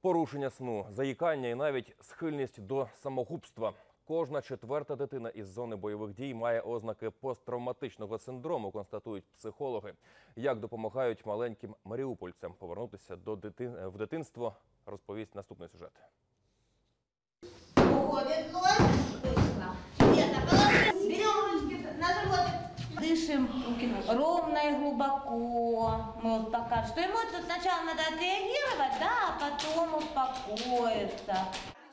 Порушення сну, заїкання і навіть схильність до самогубства. Кожна четверта дитина із зони бойових дій має ознаки посттравматичного синдрому, констатують психологи. Як допомагають маленьким маріупольцям повернутися до дитин... в дитинство, розповість наступний сюжет. Уходит и глубоко. Мы пока что эмоции сначала надо отреагировать, да, а потом успокоиться.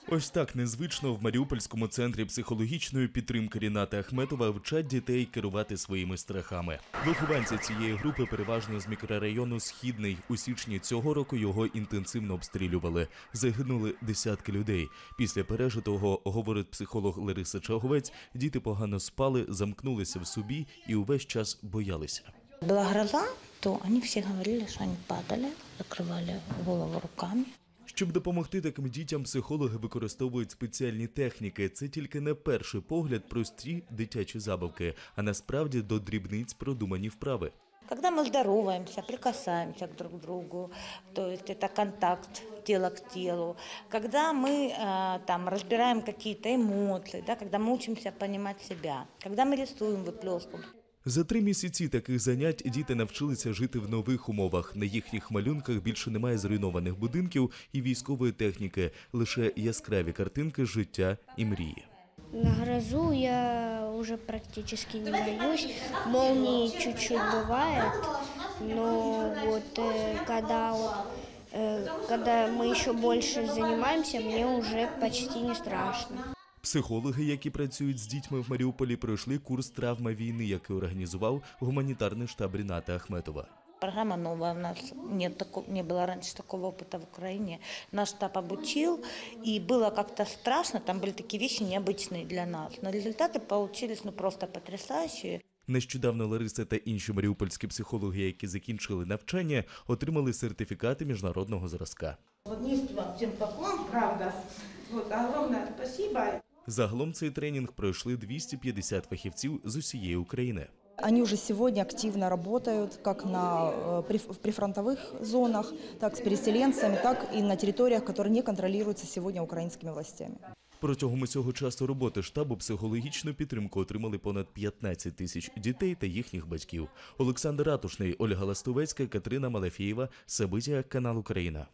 Ось так незвично в Маріупольському центрі психологічної підтримки Ріната Ахметова вчать дітей керувати своїми страхами. Вихованці цієї групи переважно з мікрорайону Східний. У січні цього року його інтенсивно обстрілювали. Загинули десятки людей. Після пережитого, говорить психолог Лариса Чаговець, діти погано спали, замкнулися в собі і увесь час боялися. Была гроза, то они все говорили, что они падали, закрывали голову руками. Щоб допомогти таким дітям, психологи використовують спеціальні техніки. Це тільки на перший погляд прості дитячі забавки, а насправді до дрібниць продумані вправи. Когда мы здороваемся, прикасаемся друг к другу, то есть это контакт тело к телу, когда мы э, там разбираем какие-то эмоции, да, когда мы учимся понимать себя, когда мы рисуем, выплескиваем. За три місяці таких занять діти навчилися жити в нових умовах. На їхніх малюнках більше немає зруйнованих будинків і військової техніки, лише яскраві картинки життя і мрії. На грозу я уже практически не боюсь. Молнии чуть-чуть бывает, но вот э, когда, вот, э, когда мы еще больше занимаемся, мне уже почти не страшно. Психологи, які працюють з дітьми в Маріуполі, пройшли курс травма війни, який організував гуманітарний штаб Ріната Ахметова. Программа новая у нас, нет, тако- не было раньше такого опыта в Украине. Наш штаб обучил, и было как-то страшно, там были такие вещи необычные для нас. Но результаты получились ну, просто потрясающие. Нещодавно Лариса та інші маріупольські психологи, які закінчили навчання, отримали сертифікати міжнародного зразка. Вот низкий вам всем поклон, правда. Вот, огромное спасибо. Загалом цей тренінг пройшли 250 фахівців з усієї України. Они уже сегодня активно работают как на, э, приф- в прифронтовых зонах, так с переселенцами, так и на территориях, которые не контролируются сегодня украинскими властями. Протягом усього часу роботи штабу психологічну підтримку отримали понад 15 тисяч дітей та їхніх батьків. Олександр Ратушний, Ольга Ластовецька, Катерина Малафєєва, Сабиття, канал Україна.